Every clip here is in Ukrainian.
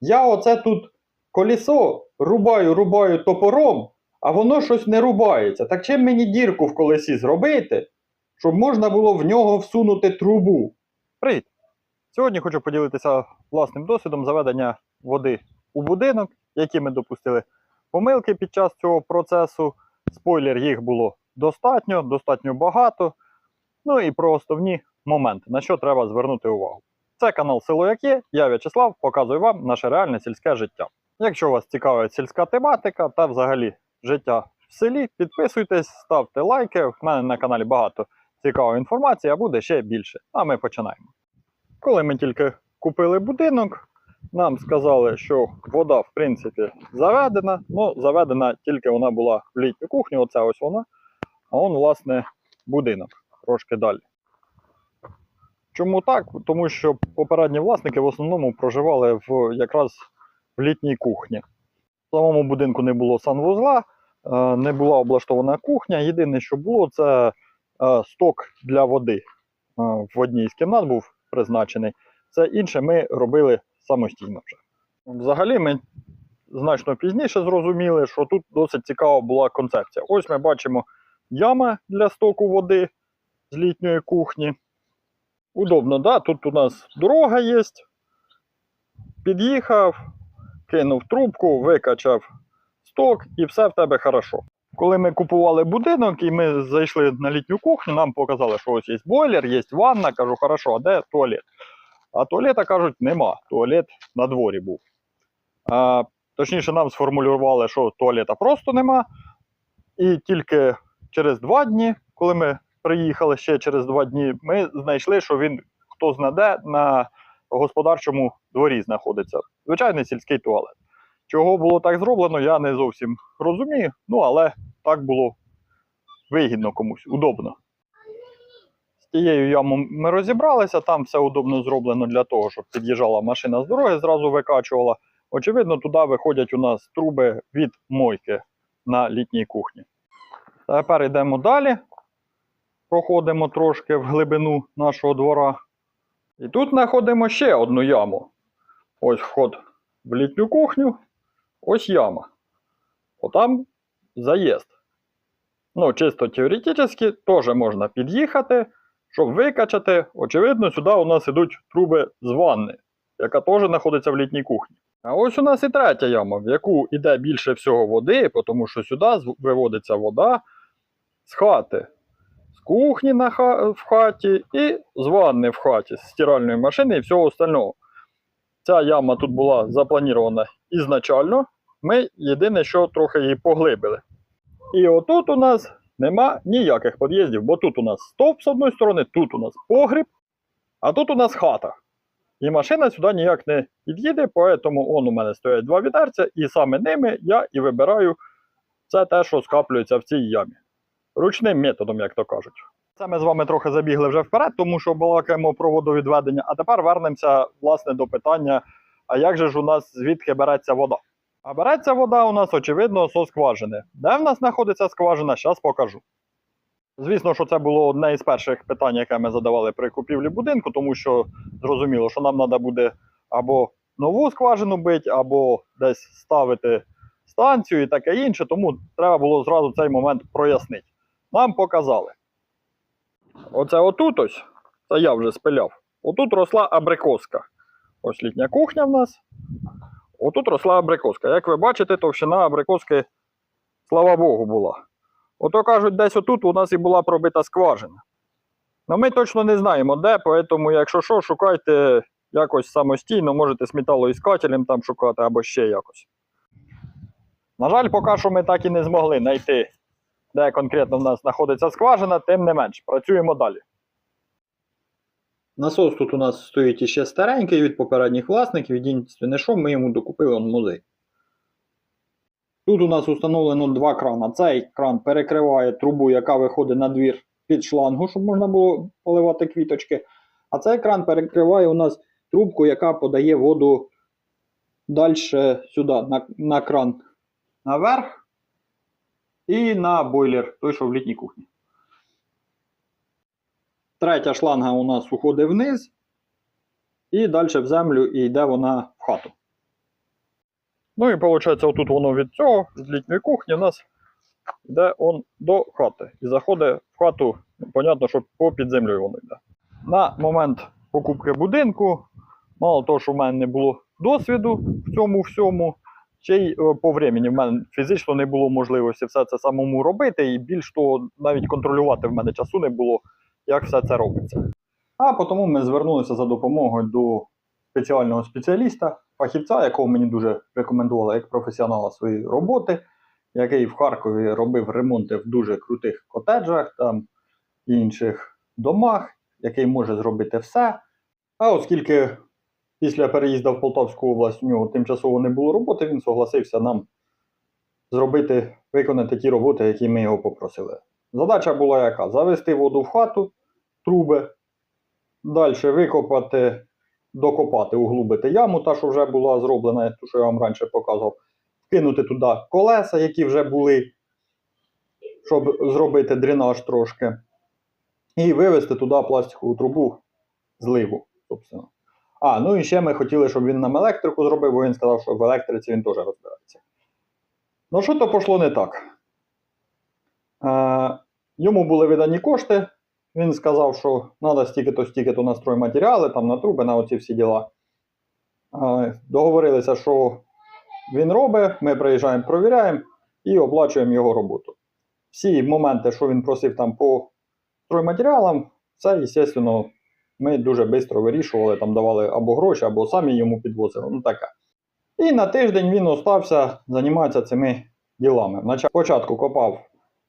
Я оце тут колесо рубаю, рубаю топором, а воно щось не рубається. Так чим мені дірку в колесі зробити, щоб можна було в нього всунути трубу? Привіт! Сьогодні хочу поділитися власним досвідом заведення води у будинок, які ми допустили помилки під час цього процесу. Спойлер, їх було достатньо, достатньо багато. Ну і про основні моменти, на що треба звернути увагу. Це канал Село Як я В'ячеслав, показую вам наше реальне сільське життя. Якщо вас цікавить сільська тематика та взагалі життя в селі, підписуйтесь, ставте лайки. В мене на каналі багато цікавої інформації, а буде ще більше. А ми починаємо. Коли ми тільки купили будинок, нам сказали, що вода, в принципі, заведена. Ну, заведена тільки вона була в літню кухню, оце ось вона. А он, власне, будинок трошки далі. Чому так? Тому що попередні власники в основному проживали в якраз в літній кухні. В самому будинку не було санвузла, е, не була облаштована кухня. Єдине, що було, це е, сток для води. Е, В одній з кімнат був призначений. Це інше ми робили самостійно вже. Взагалі, ми значно пізніше зрозуміли, що тут досить цікава була концепція. Ось ми бачимо яма для стоку води з літньої кухні. Удобно, да? Тут у нас дорога є. Під'їхав, кинув трубку, викачав сток і все в тебе хорошо. Коли ми купували будинок і ми зайшли на літню кухню, нам показали, що ось є бойлер, є ванна. Кажу, хорошо, а де туалет? А туалета кажуть, нема. Туалет на дворі був. А, точніше, нам сформулювали, що туалета просто нема. І тільки через два дні, коли ми приїхали ще через два дні, ми знайшли, що він хто знаде на господарчому дворі знаходиться. Звичайний сільський туалет. Чого було так зроблено, я не зовсім розумію. Ну, але так було вигідно комусь, удобно. З тією ямою ми розібралися, там все удобно зроблено для того, щоб під'їжджала машина з дороги, зразу викачувала. Очевидно, туди виходять у нас труби від мойки на літній кухні. Тепер йдемо далі. Проходимо трошки в глибину нашого двора. І тут знаходимо ще одну яму. Ось вход в літню кухню, ось яма. Отам заїзд. Ну, чисто теоретично теж можна під'їхати, щоб викачати. Очевидно, сюди у нас йдуть труби з ванни, яка теж знаходиться в літній кухні. А ось у нас і третя яма, в яку йде більше всього води, тому що сюди виводиться вода з хати. З кухні на ха- в хаті і з ванни в хаті, з стиральної машини і всього остального. Ця яма тут була запланована ізначально. Ми єдине, що трохи її поглибили. І отут у нас нема ніяких під'їздів, бо тут у нас стовп з одної сторони, тут у нас погріб, а тут у нас хата. І машина сюди ніяк не під'їде, тому он у мене стоять два відерця, і саме ними я і вибираю це те, що скаплюється в цій ямі. Ручним методом, як то кажуть. Це ми з вами трохи забігли вже вперед, тому що балакаємо про водовідведення. А тепер вернемося власне до питання: а як же ж у нас звідки береться вода? А береться вода у нас, очевидно, со скважини. Де в нас знаходиться скважина, зараз покажу. Звісно, що це було одне із перших питань, яке ми задавали при купівлі будинку, тому що зрозуміло, що нам треба буде або нову скважину бити, або десь ставити станцію і таке інше, тому треба було зразу цей момент прояснити. Нам показали. Оце отут ось, це я вже спиляв. Отут росла абрикоска. Ось літня кухня в нас. Отут росла абрикоска. Як ви бачите, товщина абрикоски, слава Богу, була. Ото кажуть, десь отут у нас і була пробита скважина. Ну ми точно не знаємо де, тому якщо що, шукайте якось самостійно, можете з там шукати або ще якось. На жаль, поки що ми так і не змогли знайти, де конкретно в нас знаходиться скважина, тим не менш, працюємо далі. Насос тут у нас стоїть іще старенький від попередніх власників, єдине, що ми йому докупили он музей. Тут у нас установлено два крана. Цей кран перекриває трубу, яка виходить на двір під шлангу, щоб можна було поливати квіточки. А цей кран перекриває у нас трубку, яка подає воду далі сюди, на, на кран наверх і на бойлер, той, що в літній кухні. Третя шланга у нас уходить вниз і далі в землю і йде вона в хату. Ну і виходить, отут воно від цього, з літньої кухні, у нас йде он до хати. І заходить в хату, ну, понятно, що по під землею воно йде. На момент покупки будинку, мало того, що в мене не було досвіду в цьому всьому, ще й е, по времені в мене фізично не було можливості все це самому робити, і більш того, навіть контролювати в мене часу не було, як все це робиться. А тому ми звернулися за допомогою до спеціального спеціаліста, фахівця, якого мені дуже рекомендували як професіонала своєї роботи, який в Харкові робив ремонти в дуже крутих котеджах там і інших домах, який може зробити все. А оскільки після переїзду в Полтавську область у нього тимчасово не було роботи, він согласився нам зробити, виконати ті роботи, які ми його попросили. Задача була яка? Завести воду в хату, труби, далі викопати, докопати, углубити яму, та, що вже була зроблена, ту, що я вам раніше показував, кинути туди колеса, які вже були, щоб зробити дренаж трошки, і вивести туди пластикову трубу зливу, собственно. А, ну і ще ми хотіли, щоб він нам електрику зробив, бо він сказав, що в електриці він теж розбирається. Ну, що то пішло не так. Е, йому були видані кошти. Він сказав, що треба стільки-то, стільки-то на стройматеріали, там на труби, на оці всі діла. Е, договорилися, що він робить, ми приїжджаємо, провіряємо і оплачуємо його роботу. Всі моменти, що він просив там по стройматеріалам, це, звісно, ми дуже швидко вирішували, там давали або гроші, або самі йому підвозили. Ну таке. І на тиждень він остався займатися цими ділами. Спочатку копав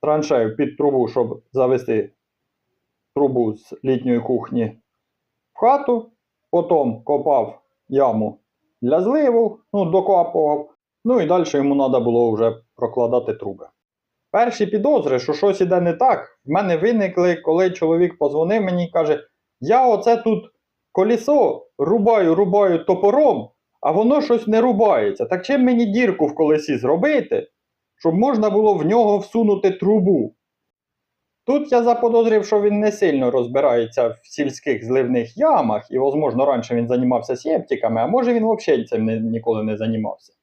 траншею під трубу, щоб завести трубу з літньої кухні в хату, потім копав яму для зливу, ну, докопував. Ну і далі йому треба було вже прокладати труби. Перші підозри, що щось іде не так, в мене виникли, коли чоловік позвонив мені і каже: Я оце тут колесо рубаю, рубаю топором, а воно щось не рубається. Так чим мені дірку в колесі зробити, щоб можна було в нього всунути трубу? Тут я заподозрив, що він не сильно розбирається в сільських зливних ямах, і, можливо, раніше він займався септиками, а може він взагалі цим не, ніколи не займався.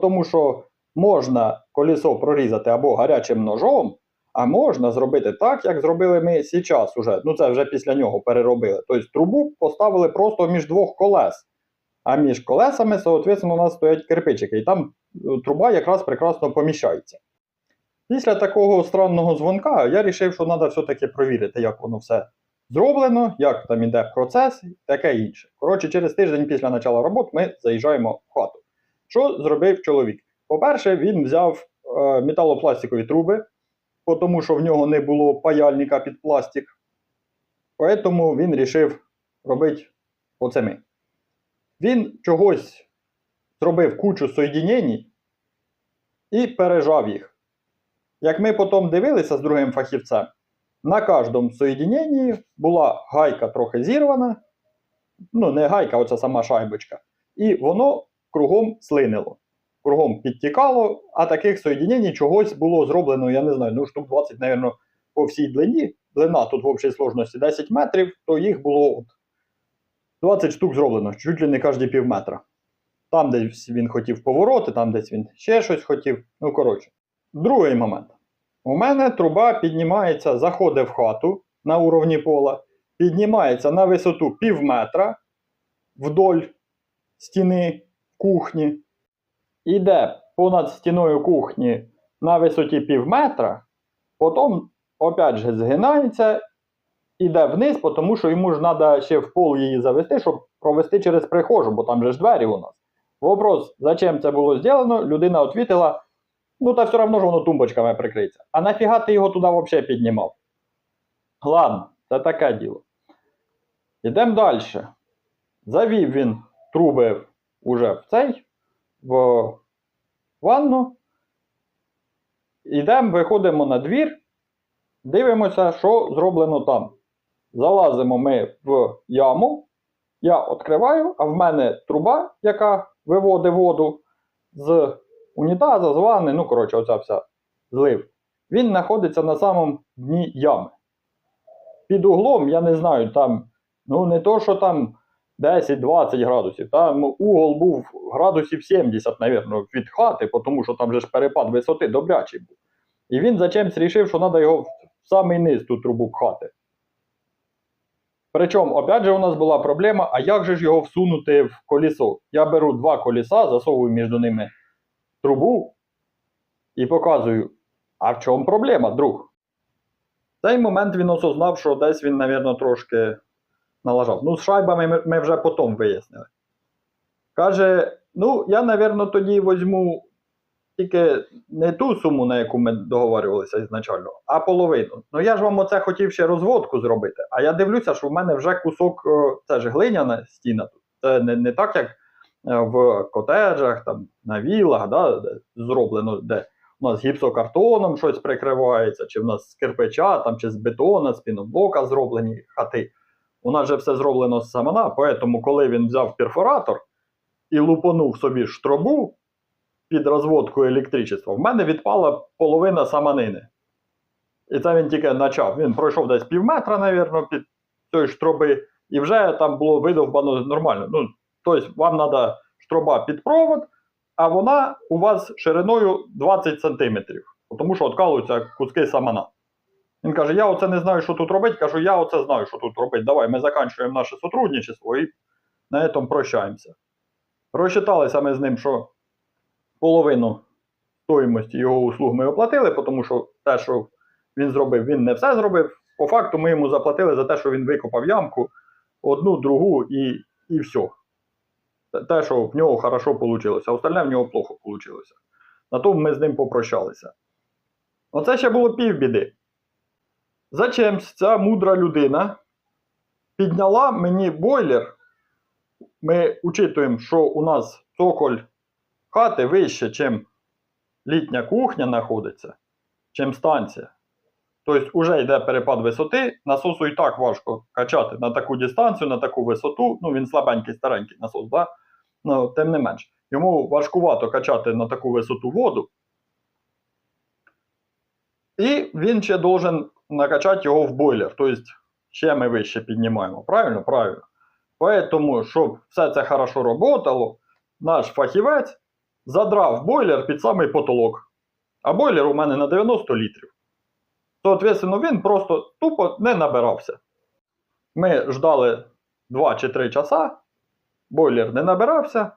Тому що можна колесо прорізати або гарячим ножом, а можна зробити так, як зробили ми зараз уже. Ну це вже після нього переробили. Тобто трубу поставили просто між двох колес. А між колесами, соответственно, у нас стоять кирпичики, і там е, труба якраз прекрасно поміщається. Після такого странного дзвонка я вирішив, що треба все-таки провірити, як воно все зроблено, як там іде процес таке інше. Коротше, через тиждень після початку роботи ми заїжджаємо в хату. Що зробив чоловік? По-перше, він взяв е, металопластикові труби, тому що в нього не було паяльника під пластик. Тому він вирішив робити оцими. Він чогось зробив кучу соєдінень і пережав їх. Як ми потім дивилися з другим фахівцем, на кожному соєдіненні була гайка трохи зірвана, ну не гайка, оця сама шайбочка, і воно кругом слинило, кругом підтікало, а таких соєдінень чогось було зроблено, я не знаю, ну штук 20, мабуть, по всій длині. Длина тут в общій сложності 10 метрів, то їх було от 20 штук зроблено, чуть ли не кожні пів метра. Там десь він хотів повороти, там десь він ще щось хотів. Ну, коротше. Другий момент. У мене труба піднімається, заходить в хату на уровні пола, піднімається на висоту пів метра вдоль стіни кухні, іде понад стіною кухні на висоті пів метра, потім опять же згинається, іде вниз, тому що йому ж треба ще в пол її завести, щоб провести через прихожу, бо там же ж двері у нас. Вопрос, зачем це було зроблено, людина відповіла, ну та все одно ж воно тумбочками прикриється. А нафіга ти його туди взагалі піднімав? Ладно, це таке діло. Йдемо далі. Завів він труби уже в цей, в ванну. Йдемо, виходимо на двір, дивимося, що зроблено там. Залазимо ми в яму. Я відкриваю, а в мене труба, яка виводить воду з унітаза, з ванни, ну, коротше, оця вся злив. Він знаходиться на самому дні ями. Під углом, я не знаю, там, ну не то, що там 10-20 градусів. Там угол був градусів 70, навірно, від хати, тому що там же ж перепад висоти добрячий був. І він зачемсь рішив, що треба його в самий низ ту трубу пхати. Причому, опять же, у нас була проблема, а як же ж його всунути в колесо? Я беру два колеса, засовую між ними трубу і показую, а в чому проблема, друг? В цей момент він осознав, що десь він, мабуть, трошки налажав. Ну, з шайбами ми, вже потім вияснили. Каже: ну, я, мабуть, тоді візьму тільки не ту суму, на яку ми договорювалися ізначально, а половину. Ну я ж вам оце хотів ще розводку зробити. А я дивлюся, що в мене вже кусок, е, це ж глиняна стіна. Це не, не так, як е, в котеджах, там, на вілах, да, де зроблено, де у нас гіпсокартоном щось прикривається, чи в нас з кирпича, там, чи з бетона, з піноблока зроблені хати. У нас же все зроблено з самана, тому коли він взяв перфоратор і лупанув собі штробу під розводку електричества, в мене відпала половина саманини. І це він тільки почав. Він пройшов десь пів метра, навірно, під цієї штроби, і вже там було видовбано нормально. Ну, тобто, вам треба штроба під провод, а вона у вас шириною 20 см, тому що откалуються куски самана. Він каже: Я оце не знаю, що тут робити. Кажу, я оце знаю, що тут робити. Давай, ми закінчуємо наше сотрудничество і на цьому прощаємося. Розчиталися ми з ним, що половину стоїмості його услуг ми оплатили, тому що те, що він зробив, він не все зробив. По факту ми йому заплатили за те, що він викопав ямку, одну, другу і, і все. Те- що в нього хорошо вийшло, а остальне в нього плохо вийшло. На тому ми з ним попрощалися. Оце ще було півбіди. Зачемсь ця мудра людина підняла мені бойлер. Ми учитуємо, що у нас цоколь хати вище, чим літня кухня знаходиться, чим станція. Тобто вже йде перепад висоти, насосу і так важко качати на таку дистанцію, на таку висоту. Ну, він слабенький, старенький насос, да? ну, тим не менш. Йому важкувато качати на таку висоту воду. І він ще должен накачати його в бойлер. Тобто ще ми вище піднімаємо. Правильно? Правильно. Поэтому, щоб все це хорошо работало, наш фахівець задрав бойлер під самий потолок. А бойлер у мене на 90 літрів. Соответственно, він просто тупо не набирався. Ми ждали 2 чи 3 часа, бойлер не набирався.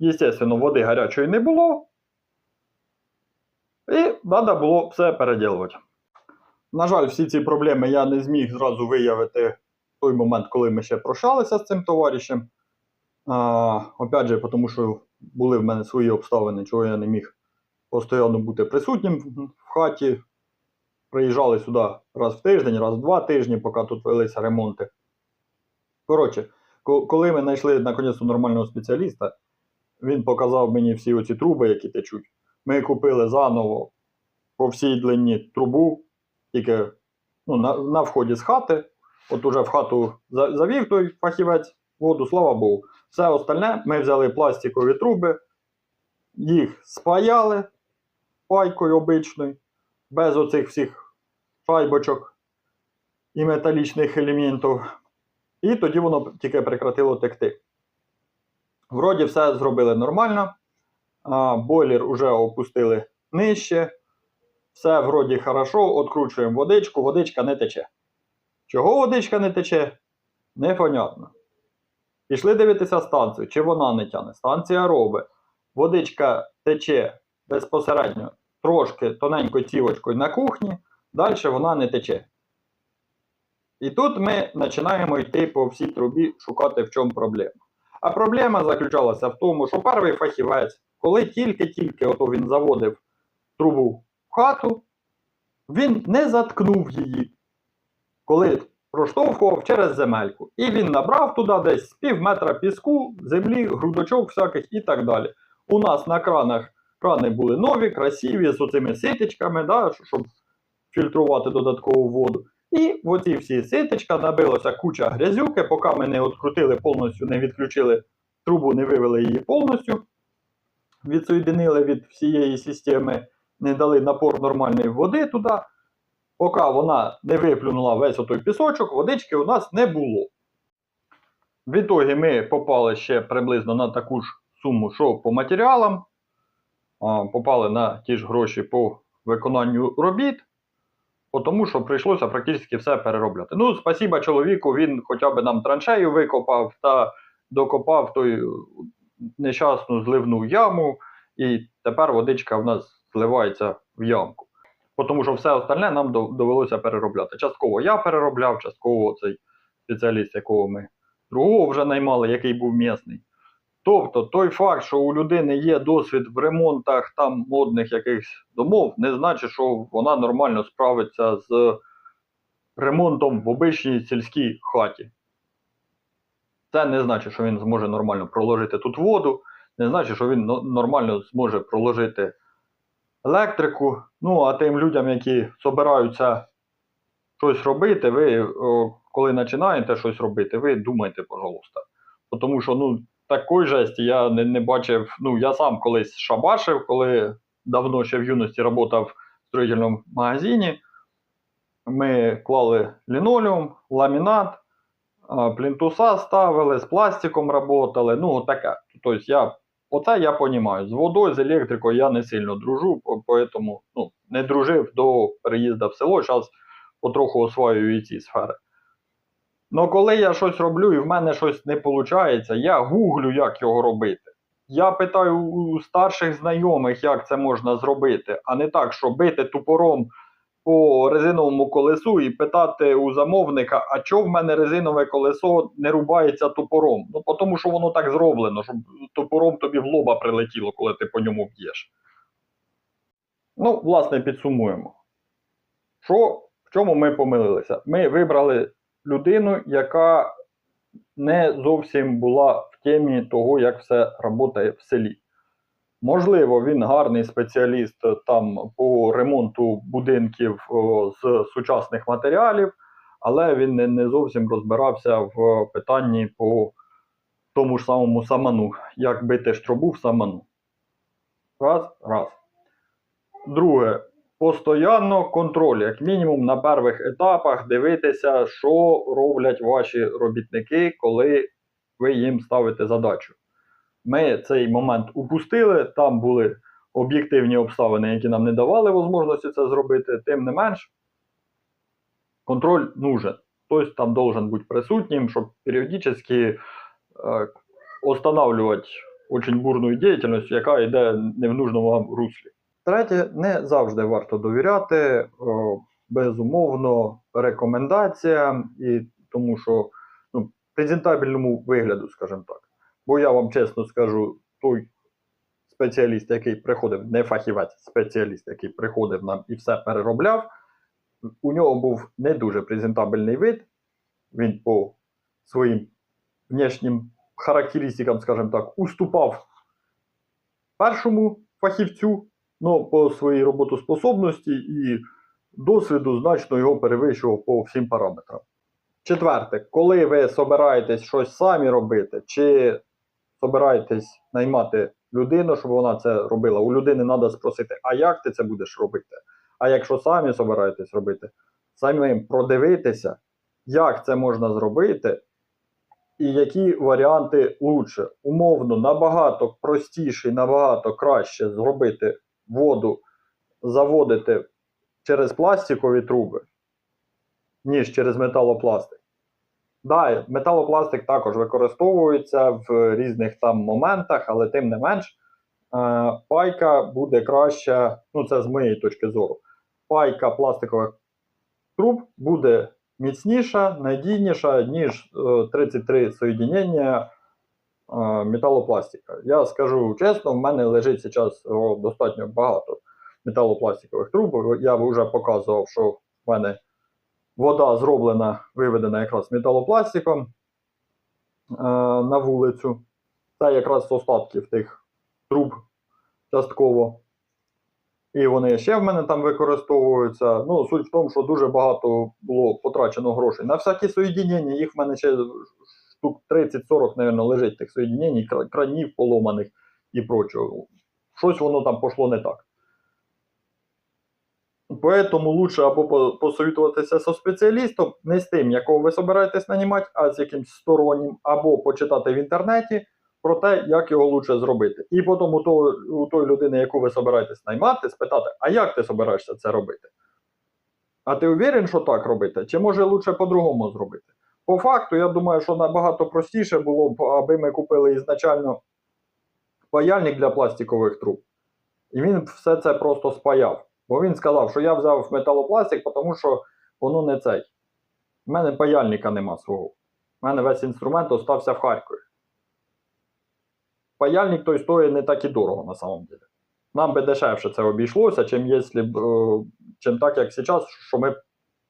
Естественно, води гарячої не було. І треба було все переділувати. На жаль, всі ці проблеми я не зміг зразу виявити в той момент, коли ми ще прощалися з цим товаришем. А, опять же, тому що були в мене свої обставини, чого я не міг постійно бути присутнім в хаті. Приїжджали сюди раз в тиждень, раз в два тижні, поки тут велися ремонти. Коротше, коли ми знайшли наконець нормального спеціаліста, він показав мені всі оці труби, які течуть. Ми купили заново по всій длині трубу, тільки ну, на, на вході з хати. От уже в хату завів той фахівець воду, слава Богу. Все остальне ми взяли пластикові труби, їх спаяли пайкою обичною, без оцих всіх шайбочок і металічних елементів. І тоді воно тільки прекратило текти. Вроді все зробили нормально. Бойлер вже опустили нижче. Все вроді хорошо, откручуємо водичку, водичка не тече. Чого водичка не тече? Непонятно. Пішли дивитися станцію, чи вона не тяне. Станція робить. Водичка тече безпосередньо трошки тоненькою цівочкою на кухні, далі вона не тече. І тут ми починаємо йти по всій трубі шукати, в чому проблема. А проблема заключалася в тому, що перший фахівець, коли тільки-тільки він заводив трубу хату, він не заткнув її, коли проштовхував через земельку. І він набрав туди десь пів метра піску, землі, грудочок всяких і так далі. У нас на кранах крани були нові, красиві, з оцими ситечками, да, щоб фільтрувати додаткову воду. І в оці всі ситечка набилося куча грязюки, поки ми не відкрутили повністю, не відключили трубу, не вивели її повністю, відсоєдинили від всієї системи, не дали напор нормальної води туди. Поки вона не виплюнула весь отой пісочок, водички у нас не було. В ітогі ми попали ще приблизно на таку ж суму, що по матеріалам. Попали на ті ж гроші по виконанню робіт, тому що прийшлося практично все переробляти. Ну, спасіба чоловіку, він хоча б нам траншею викопав та докопав той нещасну зливну яму, і тепер водичка в нас зливається в ямку. Тому що все остальне нам довелося переробляти. Частково я переробляв, частково цей спеціаліст, якого ми другого вже наймали, який був місний. Тобто той факт, що у людини є досвід в ремонтах там модних якихось домов, не значить, що вона нормально справиться з ремонтом в обичній сільській хаті. Це не значить, що він зможе нормально проложити тут воду, не значить, що він нормально зможе проложити електрику. Ну, а тим людям, які збираються щось робити, ви, коли починаєте щось робити, ви думайте, пожалуйста. Тому що ну, такої жесті я не, не бачив. Ну, я сам колись шабашив, коли давно ще в юності працював в строїтельному магазині. Ми клали лінолеум, ламінат, плінтуса ставили, з пластиком працювали. Ну, таке. Тобто я, оце я розумію. З водою, з електрикою я не сильно дружу, по- поэтому ну, не дружив до переїзду в село. Зараз потроху освоюю і ці сфери. Ну, коли я щось роблю і в мене щось не виходить, я гуглю, як його робити. Я питаю у старших знайомих, як це можна зробити, а не так, що бити тупором по резиновому колесу і питати у замовника, а чого в мене резинове колесо не рубається топором? Ну, тому що воно так зроблено, щоб топором тобі в лоба прилетіло, коли ти по ньому б'єш. Ну, власне, підсумуємо. Що, в чому ми помилилися? Ми вибрали людину, яка не зовсім була в темі того, як все працює в селі. Можливо, він гарний спеціаліст е, там по ремонту будинків з сучасних матеріалів, але він не, зовсім розбирався в питанні по тому ж самому саману, як бити штробу в саману. Раз, раз. Друге, постоянно контроль, як мінімум на перших етапах дивитися, що роблять ваші робітники, коли ви їм ставите задачу. Ми цей момент упустили, там були об'єктивні обставини, які нам не давали можливості це зробити. Тим не менш, контроль нужен. Хтось там должен бути присутнім, щоб періодично е, останавливати очень бурну діяльність, яка йде не в нужному вам руслі. Третє, не завжди варто довіряти, о, безумовно, рекомендаціям, і тому що ну, презентабельному вигляду, скажімо так. Бо я вам чесно скажу, той спеціаліст, який приходив, не фахівець, спеціаліст, який приходив нам і все переробляв, у нього був не дуже презентабельний вид. Він по своїм внешнім характеристикам, скажімо так, уступав першому фахівцю, ну, по своїй роботоспособності і досвіду значно його перевищував по всім параметрам. Четверте, коли ви собираєтесь щось самі робити, чи собираєтесь наймати людину, щоб вона це робила, у людини треба спросити, а як ти це будеш робити? А якщо самі собираєтесь робити, самим продивитися, як це можна зробити, і які варіанти лучше. Умовно, набагато простіше, і набагато краще зробити воду, заводити через пластикові труби, ніж через металопластик. Да, металопластик також використовується в різних там моментах, але тим не менш, е, пайка буде краща, ну це з моєї точки зору. Пайка пластикових труб буде міцніша, надійніша, ніж е, 33 соєдінення е, металопластика. Я скажу чесно, в мене лежить зараз достатньо багато металопластикових труб. Я вже показував, що в мене вода зроблена, виведена якраз металопластиком е, на вулицю. Це якраз з остатків тих труб частково. І вони ще в мене там використовуються. Ну, суть в тому, що дуже багато було потрачено грошей. На всякі соєдінення, їх в мене ще штук 30-40, мабуть, лежить тих соєдінень, кра- кранів поломаних і прочого. Щось воно там пішло не так. Поэтому лучше або по- посовітуватися зі спеціалістом, не з тим, якого ви собираєтесь нанімати, а з якимсь стороннім, або почитати в інтернеті про те, як його лучше зробити. І потім у, того, у той людини, яку ви собираєтесь наймати, спитати, а як ти собираєшся це робити? А ти уверен, що так робити? Чи може лучше по-другому зробити? По факту, я думаю, що набагато простіше було б, аби ми купили ізначально паяльник для пластикових труб. І він все це просто спаяв. Бо він сказав, що я взяв металопластик, тому що воно не цей. У мене паяльника нема свого. У мене весь інструмент остався в Харкові. Паяльник той стоїть не так і дорого на самом деле. Нам би дешевше це обійшлося, чим, якщо е, чим так, як зараз, що ми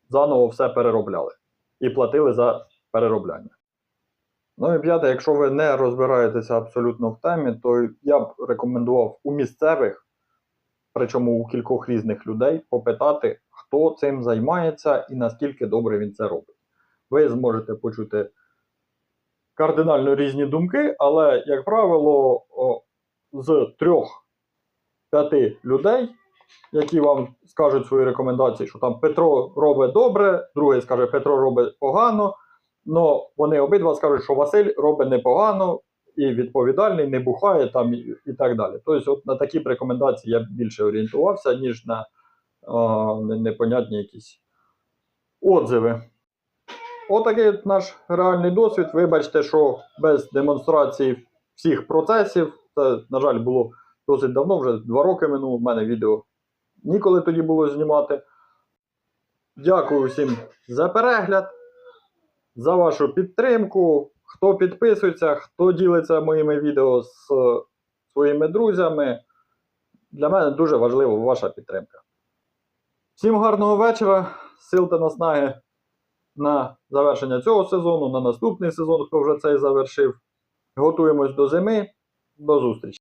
заново все переробляли і платили за переробляння. Ну і п'яте, якщо ви не розбираєтеся абсолютно в темі, то я б рекомендував у місцевих, причому у кількох різних людей, попитати, хто цим займається і наскільки добре він це робить. Ви зможете почути кардинально різні думки, але, як правило, з трьох-п'яти людей, які вам скажуть свої рекомендації, що там Петро робить добре, другий скаже, Петро робить погано. Но вони обидва скажуть, що Василь робить непогано і відповідальний, не бухає там і, і так далі. Тобто, от на такі рекомендації я більше орієнтувався, ніж на а, непонятні якісь отзиви. Отакий от наш реальний досвід. Вибачте, що без демонстрації всіх процесів, це, на жаль, було досить давно, вже два роки минуло. в мене відео ніколи тоді було знімати. Дякую всім за перегляд за вашу підтримку. Хто підписується, хто ділиться моїми відео з е, своїми друзями. Для мене дуже важлива ваша підтримка. Всім гарного вечора. Сил та наснаги на завершення цього сезону, на наступний сезон, хто вже цей завершив. Готуємось до зими. До зустрічі!